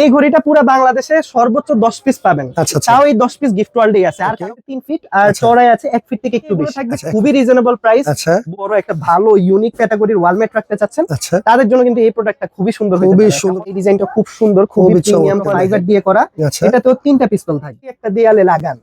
এই ঘড়িটা পুরো বাংলাদেশে সর্বোচ্চ দশ পিস পাবেন। আচ্ছা আচ্ছা। তাও এই দশ পিস গিফট ওয়ার্ল্ডে আছে। আর তিন ফিট আর আচ্ছা। চড়াই আছে এক ফিট থেকে একটু বেশি। আচ্ছা। খুবই রিজনেবল প্রাইস আচ্ছা। বড় একটা ভালো ইউনিক ক্যাটাগরির ওয়ালমেট রাখতে চাচ্ছেন। আচ্ছা। তাদের জন্য কিন্তু এই প্রোডাক্টটা খুবই সুন্দর খুবই সুন্দর। এই ডিজাইনটা খুব সুন্দর খুবই প্রিমিয়াম ফাইবার দিয়ে করা। আচ্ছা। এটা তো তিনটা পিস্তল থাকে। একটা দেয়ালে লাগান।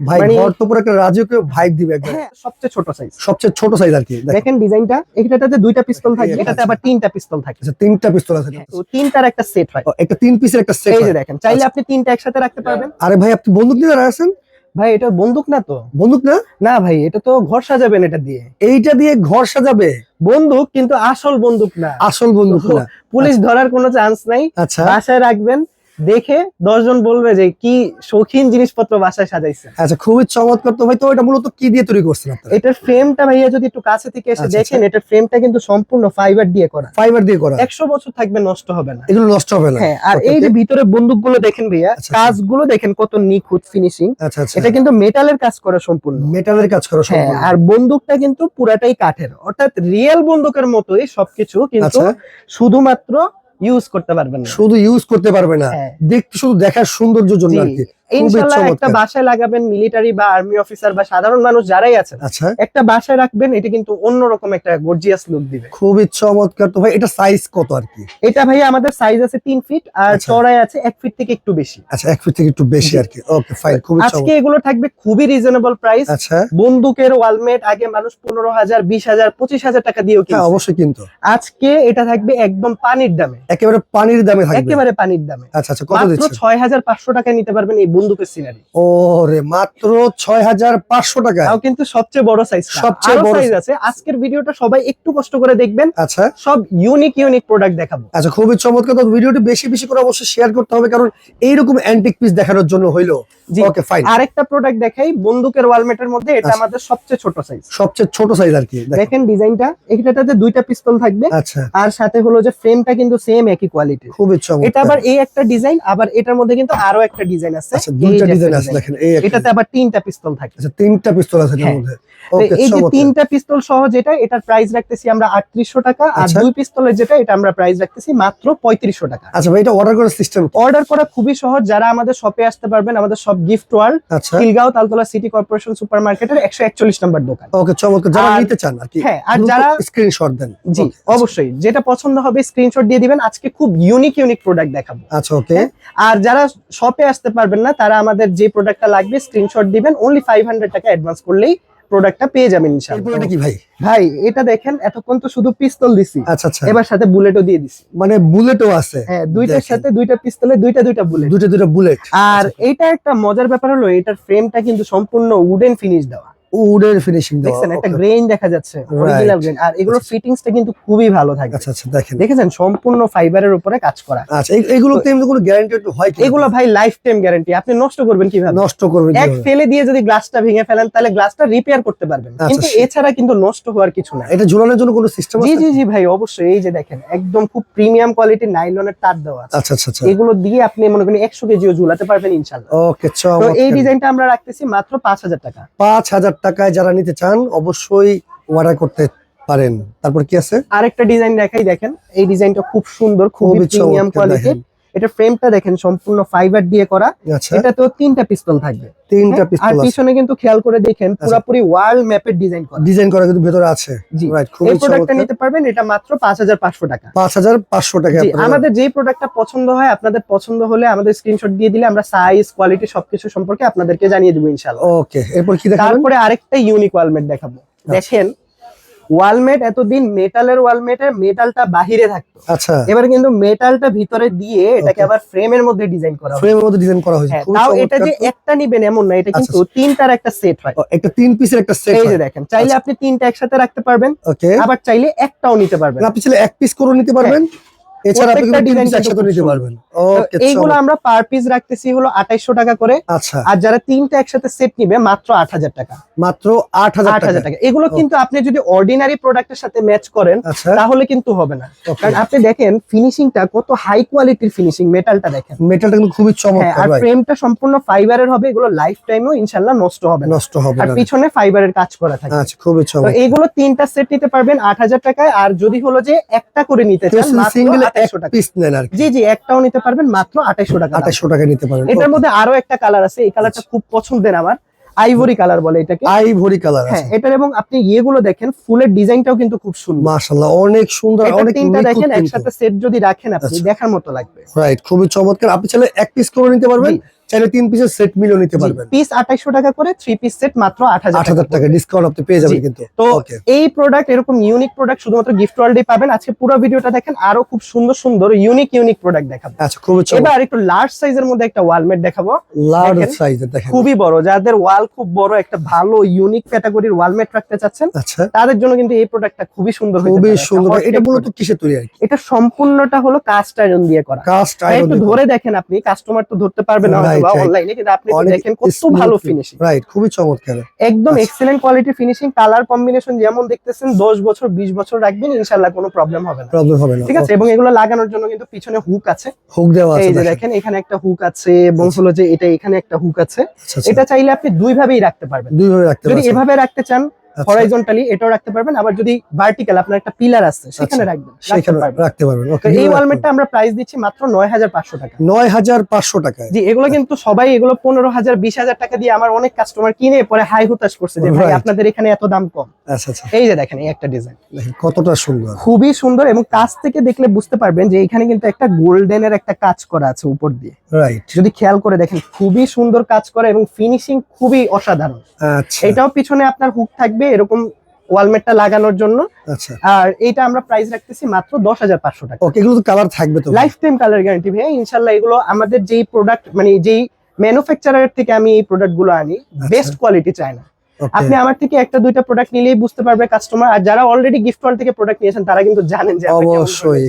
ভাই মানে- ঘর তো পুরো একটা রাজকীয় ভাইব দিবে একদম। হ্যাঁ সবচেয়ে ছোট সাইজ সবচেয়ে ছোট সাইজ আর কি দেখেন। ডিজাইনটা এটাতে দুইটা পিস্তল আচ্ছা। এটাতে আবার তিনটা পিস্তল থাকবে আচ্ছা তিনটা পিস্তল আছে। তো তিনটার একটা সেট হয়। একটা তিন পিসের একটা সেট এই যে দেখেন চাইলে আপনি তিনটা একসাথে রাখতে পারবেন। আরে ভাই আপনি বন্দুক নিয়ে দাঁড়ায় আছেন? ভাই এটা বন্দুক না তো? বন্দুক না? না ভাই এটা তো ঘর সাজাবেন এটা দিয়ে। এইটা দিয়ে ঘর সাজাবে? বন্দুক কিন্তু আসল বন্দুক না। আসল বন্দুক না। পুলিশ ধরার কোনো চান্স নাই। আচ্ছা। বাসায় রাখবেন দেখে দশজন বলবে যে কি শৌখিন জিনিসপত্র বাসায় সাজাইছে। আচ্ছা খুবই চমৎকার। তো ভাই তো এটা মূলত কি দিয়ে তৈরি করছেন আপনারা? এটার ফ্রেমটা ভাইয়া যদি একটু কাছে থেকে এসে আচ্ছা, দেখেন এটার ফ্রেমটা কিন্তু সম্পূর্ণ ফাইবার দিয়ে করা। ফাইবার দিয়ে করা। একশো বছর থাকবে নষ্ট হবে না। এগুলো নষ্ট হবে না। হ্যাঁ আর এই যে ভিতরে বন্দুকগুলো দেখেন ভাইয়া আচ্ছা, কাজগুলো দেখেন কত নিখুঁত ফিনিশিং আচ্ছা আচ্ছা। এটা কিন্তু মেটালের কাজ করা সম্পূর্ণ। মেটালের কাজ করা হ্যাঁ সম্পূর্ণ। আর বন্দুকটা কিন্তু পুরাটাই কাঠের। অর্থাৎ রিয়েল বন্দুকের মতোই সবকিছু কিন্তু আচ্ছা। শুধুমাত্র ইউজ করতে পারবেন না। শুধু ইউজ করতে পারবে না। দেখতে শুধু দেখার সৌন্দর্যের জন্য আর কি। ইনশাল্লাহ একটা বাসায় লাগাবেন মিলিটারি বা আর্মি অফিসার বা সাধারণ মানুষ যারাই আছেন আচ্ছা। একটা বাসায় রাখবেন এটা কিন্তু অন্যরকম একটা গর্জিয়াস লুক দিবে। খুবই চমৎকার তো ভাই এটা সাইজ কত আর কি? এটা ভাই আমাদের সাইজ আছে তিন ফিট আর আচ্ছা। চড়াই আছে এক ফিট থেকে একটু বেশি। আচ্ছা এক ফিট থেকে একটু বেশি আর কি। ওকে ফাইন খুবই আজকে এগুলো থাকবে খুবই রিজনেবল প্রাইস আচ্ছা। বন্দুকের ওয়ালমেট আগে মানুষ পনেরো হাজার বিশ হাজার পঁচিশ হাজার টাকা দিয়েও হ্যাঁ অবশ্যই কিন্তু। আজকে এটা থাকবে একদম পানির দামে। একেবারে পানির দামে থাকবে। একেবারে পানির দামে। আচ্ছা আচ্ছা কত দিচ্ছেন ছয় হাজার পাঁচশো টাকায় নিতে পারবেন এই বন্দুকের সিনারি ওরে মাত্র ছয় হাজার পাঁচশো টাকা তাও কিন্তু সবচেয়ে বড় সাইজ সবচেয়ে বড় সাইজ আছে। আজকের ভিডিওটা সবাই একটু কষ্ট করে দেখবেন। আচ্ছা। সব ইউনিক ইউনিক প্রোডাক্ট দেখাবো। আচ্ছা খুবই চমৎকার। তো ভিডিওটি বেশি বেশি করে অবশ্যই শেয়ার করতে হবে কারণ এইরকম অ্যান্টিক পিস দেখানোর জন্য হইল। ওকে ফাইন আরেকটা প্রোডাক্ট দেখাই বন্দুকের ওয়ালমেটের মধ্যে। এটা আচ্ছা। আমাদের সবচেয়ে ছোট সাইজ সবচেয়ে ছোট সাইজ আর কি দেখেন। দেখেন ডিজাইনটা। এটাতে দুইটা পিস্তল থাকবে। আচ্ছা। আর সাথে হলো যে ফ্রেমটা কিন্তু সেম একই কোয়ালিটি খুবই চমৎকার। এটা আবার এই একটা ডিজাইন আবার এটার মধ্যে কিন্তু আরও একটা ডিজাইন আছে। আচ্ছা দুইটা এই যে ডিজাইন একটা আছে design। দেখেন এই একটা এটাতে আবার তিনটা পিস্তল থাকে। আচ্ছা তিনটা পিস্তল আছে এর হ্যাঁ। মধ্যে। এই যে তিনটা পিস্তল সহ যেটা এটার প্রাইস রাখতেছি আমরা আটত্রিশশো টাকা আর আচ্ছা। দুই পিস্তলের যেটা এটা আমরা প্রাইস রাখতেছি মাত্র পঁয়ত্রিশশো টাকা। আচ্ছা ভাই এটা অর্ডার করার সিস্টেম অর্ডার করা খুবই সহজ যারা আমাদের শপে আসতে পারবেন আমাদের সব gift world Khilgaon Taltala city corporation number দোকান। ওকে চমৎকার। যারা নিতে চান আর কি হ্যাঁ, আর যারা- স্ক্রিনশট দেন। জি। অবশ্যই। যেটা পছন্দ হবে স্ক্রিনশট দিয়ে দিবেন। আজকে খুব ইউনিক ইউনিক প্রোডাক্ট দেখাবো। আচ্ছা ওকে আর যারা শপে আসতে পারবেন না তারা আমাদের যে প্রোডাক্টটা লাগবে স্ক্রিনশট দিবেন অনলি ফাইভ হান্ড্রেড টাকা অ্যাডভান্স করলেই প্রোডাক্টটা পেয়ে যাবেন ইনশাআল্লাহ। কি ভাই? ভাই এটা দেখেন এতক্ষণ তো শুধু পিস্তল দিছি। আচ্ছা আচ্ছা। এবার সাথে বুলেটও দিয়ে দিছি। মানে বুলেটও আছে। হ্যাঁ দুইটার সাথে দুইটা পিস্তলে দুইটা দুইটা বুলেট দুইটা দুইটা বুলেট আর এটা একটা মজার ব্যাপার হলো এটার ফ্রেমটা কিন্তু সম্পূর্ণ উডেন ফিনিশ দেওয়া। উডের ফিনিশিং দেখছেন একটা. গ্রেইন দেখা যাচ্ছে অরিজিনাল গ্রেইন আর এগুলো ফিটিংসটা কিন্তু খুবই ভালো থাকে। আচ্ছা আচ্ছা দেখেন। দেখেছেন? সম্পূর্ণ ফাইবারের উপরে কাজ করা। আচ্ছা এগুলোতে এমনি কোনো গ্যারান্টি হয় কি এগুলো ভাই লাইফ টাইম গ্যারান্টি আপনি নষ্ট করবেন কীভাবে? নষ্ট করবেন এক ফেলে দিয়ে যদি গ্লাসটা ভেঙে ফেলেন তাহলে গ্লাসটা রিপেয়ার করতে পারবেন। আচ্ছা, কিন্তু এছাড়া কিন্তু নষ্ট হওয়ার কিছু না এটা ঝুলানোর জন্য কোনো সিস্টেম জি আছে? জি জি ভাই অবশ্যই। এই যে দেখেন একদম খুব প্রিমিয়াম কোয়ালিটির নাইলনের তার দেওয়া আছে। আচ্ছা আচ্ছা আচ্ছা। এগুলো দিয়ে আপনি মনে করেন একশো কেজিও ঝুলাতে পারবেন ইনশাল্লাহ। ওকে তো চমৎকার। এই ডিজাইনটা আমরা রাখতেছি মাত্র পাঁচ হাজার টাকা। পাঁচ হাজার টাকায় যারা নিতে চান অবশ্যই অর্ডার করতে পারেন। তারপর কি আছে? আরেকটা ডিজাইন দেখাই দেখেন। এই ডিজাইনটা খুব সুন্দর খুবই খুবই প্রিমিয়াম কোয়ালিটির এটা ফ্রেমটা দেখেন সম্পূর্ণ ফাইবার দিয়ে করা। আচ্ছা। এটা তো তিনটা পিস্তল থাকবে। তিনটা হ্যাঁ? আর পিস্তল পিছনে কিন্তু খেয়াল করে দেখেন পুরোপুরি ওয়ার্ল্ড ম্যাপের ডিজাইন করা। ডিজাইন করা কিন্তু ভেতরে আছে। রাইট এই খুবই প্রোডাক্টটা নিতে পারবেন এটা মাত্র পাঁচ হাজার পাঁচশো টাকা। পাঁচ হাজার পাঁচশো টাকা জি আমাদের যেই প্রোডাক্টটা পছন্দ হয় আপনাদের পছন্দ হলে আমাদের স্ক্রিনশট দিয়ে দিলে আমরা সাইজ কোয়ালিটি সবকিছু সম্পর্কে আপনাদেরকে জানিয়ে দেবো ইনশাল্লাহ ওকে এরপর কি দেখাবেন? তারপরে আরেকটা ইউনিক ওয়ালমেট দেখাবো। দেখেন ওয়ালমেট এতদিন মেটালের ওয়ালমেটের মেটালটা বাহিরে থাকতো। আচ্ছা। এবার কিন্তু মেটালটা ভিতরে দিয়ে এটাকে. আবার ফ্রেমের মধ্যে ডিজাইন করা হয় ফ্রেমের মধ্যে ডিজাইন করা হয়েছে। হ্যাঁ, তাও এটা যে একটা নিবেন এমন না এটা কিন্তু তিনটার একটা সেট হয়। একটা তিন পিসের একটা সেট এই যে দেখেন চাইলে আপনি তিনটা একসাথে রাখতে পারবেন। ওকে আবার চাইলে একটাও নিতে পারবেন। আপনি চাইলে এক পিস করে নিতে পারবেন। এছাড়া আপনি কিন্তু তিন পিস একসাথে নিতে পারবেন। ওকে এইগুলো আমরা পার পিস রাখতেছি হলো আঠাইশো টাকা করে। আচ্ছা। আর যারা তিনটা একসাথে সেট নিবে মাত্র আট হাজার টাকা। মাত্র আট হাজার আট হাজার টাকা। টাকা। এগুলো কিন্তু আপনি যদি অর্ডিনারি প্রোডাক্টের সাথে ম্যাচ করেন তাহলে কিন্তু হবে না। কারণ আপনি দেখেন ফিনিশিংটা কত হাই কোয়ালিটির ফিনিশিং মেটালটা দেখেন। মেটালটা কিন্তু খুবই হ্যাঁ চমৎকার আর ফ্রেমটা সম্পূর্ণ ফাইবারের হবে এগুলো লাইফ টাইমও ইনশাল্লাহ নষ্ট হবে নষ্ট হবে আর পিছনে ফাইবারের কাজ করা থাকে। আচ্ছা খুবই তো চমৎকার। এইগুলো তিনটা সেট নিতে পারবেন আট হাজার টাকায়। আর যদি হলো যে একটা করে নিতে চান সিঙ্গেল আঠাইশশো টাকা। পিস নেন আর জি জি একটাও নিতে পারবেন মাত্র আঠাইশশো টাকা দাম। টাকা নিতে পারেন এটার মধ্যে আরও একটা কালার আছে এই কালারটা খুব পছন্দের আমার। আইভরি কালার বলে এটাকে। আইভরি কালার হ্যাঁ এটার এবং আপনি ইয়েগুলো দেখেন ফুলের ডিজাইনটাও কিন্তু খুব সুন্দর। মাশাআল্লাহ অনেক সুন্দর এটা অনেক তিনটা দেখেন একসাথে সেট যদি রাখেন আপনি আচ্ছা। দেখার মতো লাগবে। রাইট খুবই চমৎকার। আপনি চাইলে এক পিস করে নিতে পারবেন। চাইলে তিন পিসের সেট নিতে পারবেন। পিস টাকা করে থ্রি পিস সেট মাত্র টাকা ডিসকাউন্ট আপনি পেয়ে যাবেন কিন্তু। তো এই প্রোডাক্ট এরকম ইউনিক প্রোডাক্ট শুধুমাত্র গিফট ওয়ার্ল্ডে পাবেন। আজকে পুরো ভিডিওটা দেখেন আরও খুব সুন্দর সুন্দর ইউনিক ইউনিক প্রোডাক্ট দেখাবো। আচ্ছা খুবই এবার একটু লার্জ সাইজের মধ্যে একটা ওয়ালমেট দেখাবো। লার্জ সাইজের দেখেন। খুবই বড়। যাদের ওয়াল খুব বড় একটা ভালো ইউনিক ক্যাটাগরির ওয়ালমেট রাখতে চাচ্ছেন আচ্ছা। তাদের জন্য কিন্তু এই প্রোডাক্টটা খুবই সুন্দর খুবই সুন্দর। এটা মূলত product। কিসে তৈরি আর এটা সম্পূর্ণটা হলো কাস্ট আয়রন দিয়ে করা। কাস্ট আয়রন একটু ধরে দেখেন আপনি কাস্টমার তো ধরতে পারবে না Right, অনলাইনে কিন্তু আপনি দেখেন কত ভালো ফিনিশিং রাইট খুবই চমৎকার। একদম আচ্ছা। Excellent quality finishing colour combination যেমন দেখতেছেন 10 বছর 20 বছর রাখবেন ইনশাআল্লাহ কোনো প্রবলেম হবে না। প্রবলেম হবে না। ঠিক আছে? এবং এগুলো লাগানোর জন্য কিন্তু পিছনে হুক আছে। হুক দেওয়া আছে এই যে দেখেন। এখানে একটা হুক আছে এবং হলো যে এটা এখানে একটা হুক আছে। আচ্ছা, আচ্ছা। এটা চাইলে আপনি দুই ভাবেই রাখতে পারবেন। দুই ভাবে রাখতে যদি এভাবে রাখতে চান আচ্ছা, হরাইজন্টালি এটাও রাখতে পারবেন আবার যদি ভার্টিক্যাল আপনার একটা পিলার আছে সেখানে আচ্ছা, রাখবেন সেখানে রাখতে পারবেন। ওকে এই ওয়ালমেটটা আমরা প্রাইস দিচ্ছি মাত্র নয় হাজার পাঁচশো টাকা। নয় হাজার পাঁচশো টাকায়। জি এগুলো কিন্তু সবাই এগুলো টাকা দিয়ে আমার অনেক কাস্টমার কিনে পরে হাই হুতাশ করছে যে ভাই আপনাদের এখানে এত দাম কম। আচ্ছা আচ্ছা। এই যে দেখেন এই একটা ডিজাইন দেখেন কতটা সুন্দর। খুবই সুন্দর এবং কাছ থেকে দেখলে বুঝতে পারবেন যে এখানে কিন্তু একটা গোল্ডেনের একটা কাজ করা আছে উপর দিয়ে। রাইট যদি খেয়াল করে দেখেন খুবই সুন্দর কাজ করা এবং ফিনিশিং খুবই অসাধারণ। আচ্ছা। এটাও পিছনে আপনার হুক থাকবে এরকম ওয়ালমেটটা লাগানোর জন্য। আচ্ছা। আর এইটা আমরা প্রাইস রাখতেছি মাত্র দশ হাজার পাঁচশো টাকা। ওকে এগুলো তো কালার থাকবে তো লাইফ টাইম কালার গ্যারান্টি ভাই ইনশাল্লাহ এগুলো আমাদের যেই প্রোডাক্ট মানে যেই ম্যানুফ্যাকচারার থেকে আমি এই প্রোডাক্টগুলো আনি বেস্ট কোয়ালিটি চাই না। আপনি আমার থেকে একটা দুইটা প্রোডাক্ট নিলেই বুঝতে পারবে কাস্টমার আর যারা অলরেডি গিফট ওয়ার্ল্ড থেকে প্রোডাক্ট নিয়েছেন তারা কিন্তু জানেন যে অবশ্যই।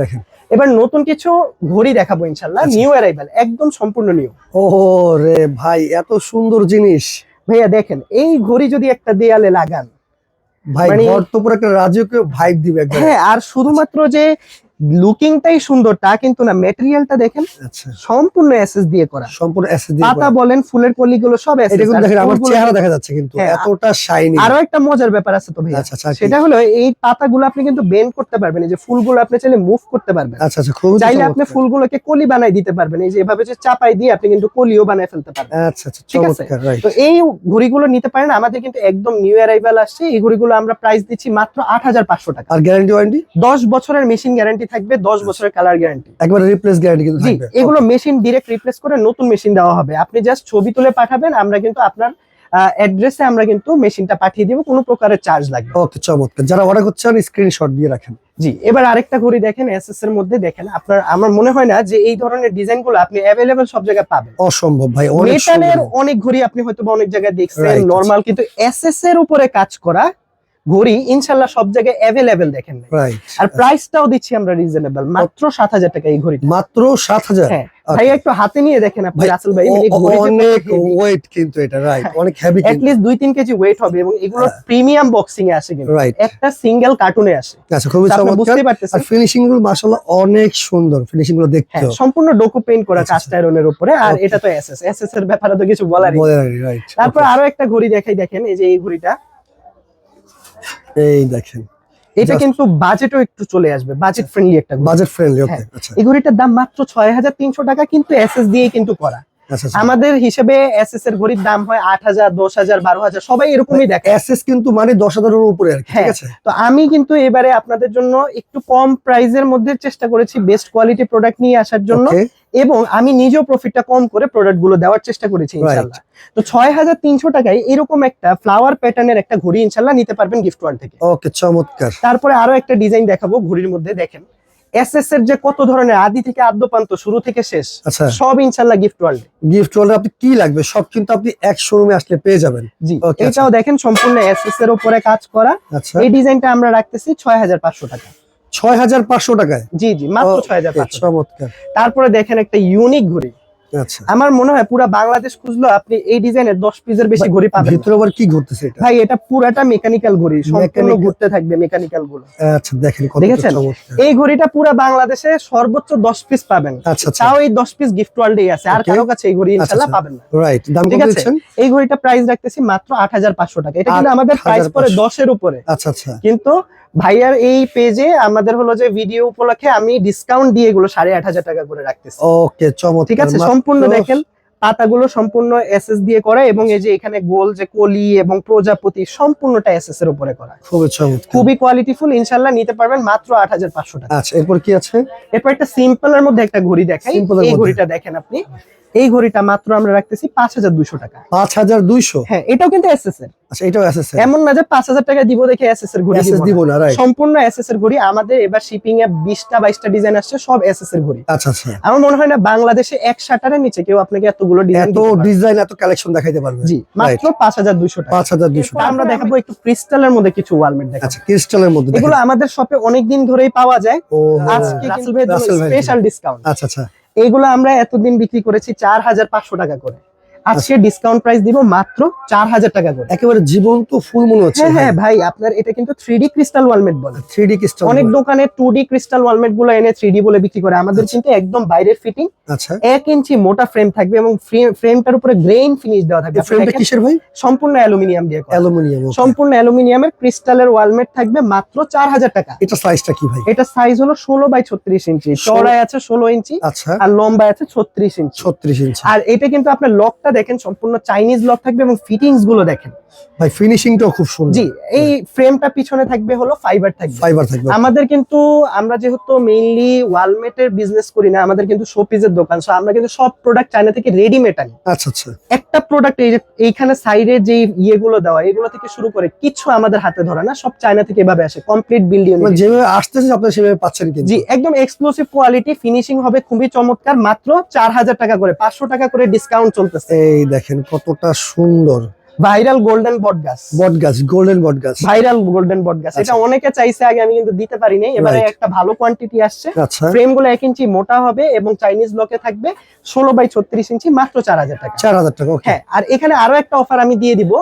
দেখেন। এবার নতুন কিছু ঘড়ি দেখাবো ইনশাল্লাহ আচ্ছা। নিউ অ্যারাইভাল একদম সম্পূর্ণ নিউ ও রে ভাই এত সুন্দর জিনিস। ভাইয়া দেখেন এই ঘড়ি যদি একটা দেয়ালে লাগান ভাই মানে- ঘর তো পুরো একটা রাজকীয় ভাইব দিবে হ্যাঁ আর শুধুমাত্র যে লুকিংটাই সুন্দর তা কিন্তু না মেটেরিয়ালটা দেখেন আচ্ছা। সম্পূর্ণ এসএস দিয়ে করা। সম্পূর্ণ এসএস দিয়ে পাতা বলেন ফুলের কলিগুলো সব এসএস দেখেন আমার চেহারা দেখা যাচ্ছে কিন্তু হ্যাঁ, এতটা শাইনি আরও একটা মজার ব্যাপার আছে তো ভাইয়া। আচ্ছা আচ্ছা সেটা হলো এই পাতাগুলো আপনি কিন্তু বেন্ড করতে পারবেন এই যে ফুলগুলো আপনি চাইলে মুভ করতে পারবেন। আচ্ছা আচ্ছা খুবই চাইলে আপনি ফুলগুলোকে কলি বানাই দিতে পারবেন এই যে এভাবে যে চাপাই দিয়ে আপনি কিন্তু কলিও বানাই ফেলতে পারবেন। আচ্ছা আচ্ছা ঠিক আছে? তো এই ঘড়িগুলো নিতে পারেন আমাদের কিন্তু একদম নিউ অ্যারাইভাল আসছে এই ঘড়িগুলো আমরা প্রাইস দিচ্ছি মাত্র আট হাজার পাঁচশো টাকা। আর গ্যারান্টি ওয়ারেন্টি দশ বছরের মেশিন গ্যারান্টি থাকবে দশ বছরের কালার গ্যারান্টি একবার রিপ্লেস গ্যারান্টি কিন্তু থাকবে। এগুলো মেশিন ডিরেক্ট রিপ্লেস করে নতুন মেশিন দেওয়া হবে। আপনি জাস্ট ছবি তুলে পাঠাবেন আমরা কিন্তু আপনার অ্যাড্রেসে আমরা কিন্তু মেশিনটা পাঠিয়ে দিব কোনো প্রকারের চার্জ লাগবে ওকে চমৎকার। যারা অর্ডার করছেন স্ক্রিনশট দিয়ে রাখেন। জি এবার আরেকটা ঘড়ি দেখেন এসএস এর মধ্যে দেখেন আপনার আমার মনে হয় না যে এই ধরনের ডিজাইনগুলো আপনি অ্যাভেলেবেল সব জায়গায় পাবেন। অসম্ভব ভাই অনেক মেটালের অনেক ঘড়ি আপনি হয়তো অনেক জায়গায় দেখছেন. নরমাল কিন্তু এসএস এর উপরে কাজ করা ঘড়ি ইনশাল্লাহ সব জায়গায় অ্যাভেলেবেল দেখেন আর প্রাইসটাও দিচ্ছি আমরা রিজনেবল মাত্র সাত হাজার টাকা এই ঘড়িটা। মাত্র সাত হাজার? হ্যাঁ। ভাই একটু হাতে নিয়ে দেখেন আপনি রাসেল ভাই ঘড়ি অনেক ওয়েট কিন্তু এটা রাইট হ্যাঁ। অনেক হেভি কিন্তু অ্যাটলিস্ট দুই তিন কেজি ওয়েট হবে এবং এগুলো। প্রিমিয়াম বক্সিং এ আসে কিন্তু। রাইট একটা সিঙ্গেল কার্টুনে আসে। আচ্ছা খুবই চমৎকার। বুঝতেই পারতেছেন। আর ফিনিশিংগুলো মাশাআল্লাহ অনেক সুন্দর ফিনিশিংগুলো দেখতে। হ্যাঁ সম্পূর্ণ ডোকো পেইন্ট করা আচ্ছা, কাস্ট আয়রনের উপরে আর এটা তো এসএস এসএস এর ব্যাপারে তো কিছু বলার বলে রাইট তারপর আরও একটা ঘড়ি দেখাই দেখেন এই যে এই ঘড়িটা। এই দেখেন। এটা কিন্তু বাজেটও একটু চলে আসবে বাজেট ফ্রেন্ডলি একটা বাজেট ফ্রেন্ডলি ওকে। আচ্ছা। এই ঘড়িটার দাম মাত্র ছয় হাজার তিনশো টাকা কিন্তু এসএস দিয়েই কিন্তু করা। আচ্ছা আচ্ছা আমাদের হিসেবে এসএস এর ঘড়ির দাম হয় আট হাজার দশ হাজার বারো হাজার সবাই এরকমই দেখে। এসএস কিন্তু মানে দশ হাজারের উপরে আর ঠিক হ্যাঁ। আছে? তো আমি কিন্তু এবারে আপনাদের জন্য একটু কম প্রাইসের মধ্যে চেষ্টা করেছি বেস্ট কোয়ালিটি প্রোডাক্ট নিয়ে আসার জন্য। এবং আমি নিজেও প্রফিটটা কম করে প্রোডাক্টগুলো দেওয়ার চেষ্টা করেছি ইনশাল্লাহ। তো ছয় হাজার তিনশো টাকায় এরকম একটা ফ্লাওয়ার প্যাটার্নের একটা ঘড়ি ইনশাল্লাহ নিতে পারবেন গিফট ওয়ার্ল্ড থেকে। ওকে চমৎকার। তারপরে আরও একটা ডিজাইন দেখাবো ঘড়ির মধ্যে দেখেন। এসএস এর যে কত ধরনের আদি থেকে আদ্যপান্ত শুরু থেকে শেষ আচ্ছা। সব ইনশাল্লাহ গিফট ওয়ার্ল্ড গিফট ওয়ালে আপনি কি লাগবে? সব কিন্তু আপনি এক শোরুমে আসলে পেয়ে যাবেন। জি Okay, এটাও দেখেন সম্পূর্ণ এসএস এর উপরে কাজ করা। আচ্ছা। এই ডিজাইনটা আমরা রাখতেছি ছয় হাজার পাঁচশো টাকা ছয় হাজার পাঁচশো টাকায়। জি জি মাত্র ছয় হাজার চমৎকার। তারপরে দেখেন একটা ইউনিক ঘড়ি। আচ্ছা। আমার মনে হয় পুরা বাংলাদেশ খুঁজলো আপনি এই ডিজাইনের দশ পিসের বেশি ঘড়ি পাবেন ভিতরে আবার কি ঘুরতেছে এটা? ভাই এটা পুরাটা মেকানিক্যাল ঘড়ি। সম্পূর্ণ ঘুরতে থাকবে মেকানিক্যালগুলো। আচ্ছা দেখেন দেখেছেন? এই ঘড়িটা পুরা বাংলাদেশে সর্বোচ্চ দশ পিস পাবেন। আচ্ছা আচ্ছা। তাও এই দশ পিস গিফট ওয়ার্ল্ডেই আছে। আর. কারও কাছে এই ঘড়ি ইনশাল্লাহ আচ্ছা। পাবেন না। রাইট দাম কত? দিচ্ছেন? এই ঘড়িটা প্রাইস রাখতেছি মাত্র আট হাজার পাঁচশো টাকা। এটা কিন্তু আমাদের প্রাইস পরে 8,500 দশের উপরে। আচ্ছা আচ্ছা। কিন্তু ভাইয়ার এই পেজে আমাদের হলো যে ভিডিও উপলক্ষে আমি ডিসকাউন্ট দিয়ে এগুলো সাড়ে আট হাজার টাকা করে রাখতেছি। ওকে চমৎকার। ঠিক আছে সম্পূর্ণ দেখেন পাতাগুলো সম্পূর্ণ এসএস দিয়ে করা এবং এই যে এখানে গোল যে কলি এবং প্রজাপতি সম্পূর্ণটা এসএস এর উপরে করা। খুবই চমৎকার। খুবই কোয়ালিটিফুল ইনশাল্লাহ নিতে পারবেন মাত্র আট হাজার পাঁচশো টাকা। আচ্ছা এরপর কি আছে? এরপর একটা সিম্পল এর মধ্যে একটা ঘড়ি দেখাই। এই ঘড়িটা দেখেন আপনি। এই ঘড়িটা মাত্র আমরা রাখতেছি পাঁচ হাজার দুশো টাকা। পাঁচ হাজার দুইশো? হ্যাঁ এটাও কিন্তু এসএস এর আচ্ছা এটাও এসএস এমন না যে পাঁচ হাজার টাকা দিব দেখে এসএস এর ঘড়ি দিব দিব না। সম্পূর্ণ এসএস এর ঘড়ি আমাদের এবার শিপিং এ বিশটা বাইশটা ডিজাইন আসছে সব এসএস এর ঘড়ি। আচ্ছা আচ্ছা। আমার মনে হয় না বাংলাদেশে এক শাটারের নিচে কেউ আপনাকে এতগুলো ডিজাইন এত ডিজাইন এত কালেকশন দেখাইতে পারবে। জি মাত্র পাঁচ হাজার দুশো টাকা। পাঁচ হাজার দুইশো আমরা দেখাবো একটু ক্রিস্টালের মধ্যে কিছু ওয়ালমেট দেখাবো। আচ্ছা ক্রিস্টালের মধ্যে এগুলো আমাদের শপে অনেক দিন ধরেই পাওয়া যায়। ও আজকে হ্যাঁ। ভাইয়ের স্পেশাল ডিসকাউন্ট আচ্ছা আচ্ছা। এইগুলো আমরা এতদিন বিক্রি করেছি চার হাজার পাঁচশো টাকা করে। আজকে ডিসকাউন্ট প্রাইস দিব মাত্র চার হাজার টাকা করে। একেবারে জীবন্ত ফুল মনে হচ্ছে হ্যাঁ হ্যাঁ ভাই। আপনার এটা কিন্তু three D crystal wall mat বলে। থ্রি ডি ক্রিস্টাল অনেক দোকানে টু ডি ক্রিস্টাল ওয়ালমেটগুলো এনে থ্রি ডি বলে বিক্রি করে। আমাদের কিন্তু একদম বাইরের ফিটিং আচ্ছা। এক ইঞ্চি মোটা ফ্রেম থাকবে এবং ফ্রেমটার উপরে গ্রেইন ফিনিশ দেওয়া থাকবে। ফ্রেমটা কিসের ভাই? সম্পূর্ণ অ্যালুমিনিয়াম দিয়ে অ্যালুমিনিয়াম সম্পূর্ণ অ্যালুমিনিয়ামের ক্রিস্টালের ওয়ালমেট থাকবে মাত্র চার হাজার টাকা। এটা সাইজটা কি ভাই? এটা সাইজ হলো ষোলো বাই ছত্রিশ ইঞ্চি চড়াই আছে ষোলো ইঞ্চি আচ্ছা। আর লম্বায় আছে ছত্রিশ ইঞ্চি ছত্রিশ ইঞ্চি আর এটা কিন্তু আপনার লকটা দেখেন সম্পূর্ণ চাইনিজ লক থাকবে এবং ফিটিংসগুলো দেখেন। ভাই ফিনিশিংটাও খুব সুন্দর। জি এই ফ্রেমটা পিছনে থাকবে হলো ফাইবার থাকবে। ফাইবার থাকবে আমাদের কিন্তু আমরা যেহেতু মেইনলি ওয়ালমেটের বিজনেস করি না আমাদের কিন্তু শোপিসের দোকান সো আমরা কিন্তু সব প্রোডাক্ট চায়না থেকে রেডিমেড আনি। আচ্ছা আচ্ছা। একটা প্রোডাক্ট এই যে এইখানে সাইডে যে ইয়েগুলো দেওয়া এগুলো থেকে শুরু করে কিছু আমাদের হাতে ধরে না সব চায়না থেকে এভাবে আসে কমপ্লিট বিল্ডিং মানে যেভাবে আসতেছে আপনারা সেভাবে পাচ্ছেন কিন্তু। জি একদম এক্সক্লুসিভ কোয়ালিটি ফিনিশিং হবে খুবই চমৎকার মাত্র চার হাজার টাকা করে পাঁচশো টাকা করে ডিসকাউন্ট চলতেছে। এই দেখেন কতটা সুন্দর। ভাইরাল গোল্ডেন বট গাছ বট গাছ গোল্ডেন বট গাছ ভাইরাল গোল্ডেন বট গাছ এটা আচ্ছা। অনেকে চাইছে আগে আমি কিন্তু দিতে পারি নাই এবারে একটা ভালো কোয়ান্টিটি আসছে। আচ্ছা। ফ্রেমগুলো এক ইঞ্চি মোটা হবে এবং চাইনিজ লকে থাকবে ষোলো বাই ছত্রিশ ইঞ্চি মাত্র চার হাজার টাকা। চার হাজার টাকা হ্যাঁ আর এখানে আরও একটা অফার আমি দিয়ে দিব।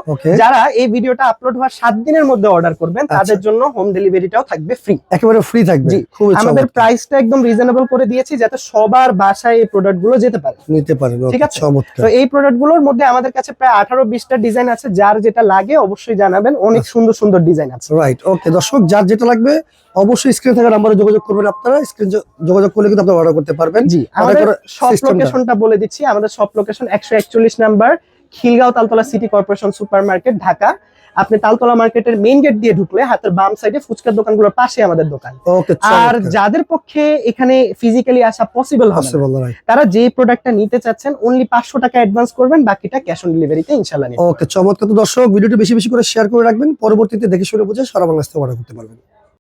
যারা এই ভিডিওটা আপলোড হওয়ার সাত দিনের মধ্যে অর্ডার করবেন আচ্ছা। তাদের জন্য হোম ডেলিভারিটাও থাকবে ফ্রি একেবারে ফ্রি থাকবে। আমাদের প্রাইসটা একদম রিজনেবল করে দিয়েছি যাতে সবার বাসায় এই প্রোডাক্টগুলো যেতে পারে। নিতে পারে ঠিক আছে? তো এই প্রোডাক্টগুলোর মধ্যে আমাদের কাছে প্রায় আঠারো বিশটা ডিজাইন আছে যার যেটা লাগে অবশ্যই জানাবেন। অনেক আচ্ছা। সুন্দর সুন্দর ডিজাইন আছে। রাইট ওকে দর্শক যার যেটা লাগবে অবশ্যই স্ক্রিন থেকে নাম্বারে যোগাযোগ করবেন আপনারা। স্ক্রিন যোগাযোগ করলে কিন্তু আপনারা অর্ডার করতে পারবেন। জি আমাদের সব। লোকেশনটা বলে দিচ্ছি। আমাদের সব লোকেশন একশো একচল্লিশ number Khilgaon Taltala city corporation super market Dhaka. আপনি তালতলা মার্কেটের মেইন গেট দিয়ে ঢুকলে হাতের বাম সাইডে ফুচকার দোকানগুলোর পাশে আমাদের দোকান। আর যাদের পক্ষে এখানে ফিজিক্যালি আসা পসিবল হবে তারা যে প্রোডাক্টটা নিতে চাচ্ছেন অনলি পাঁচশো টাকা অ্যাডভান্স করবেন বাকিটা ক্যাশ অন ডেলিভারিতে ইনশাল্লাহ ওকে চমৎকার। দর্শক ভিডিওটি বেশি বেশি করে শেয়ার করে রাখবেন পরবর্তীতে দেখে শুনে বুঝে সারা বাংলাদেশ থেকে অর্ডার করতে পারবেন।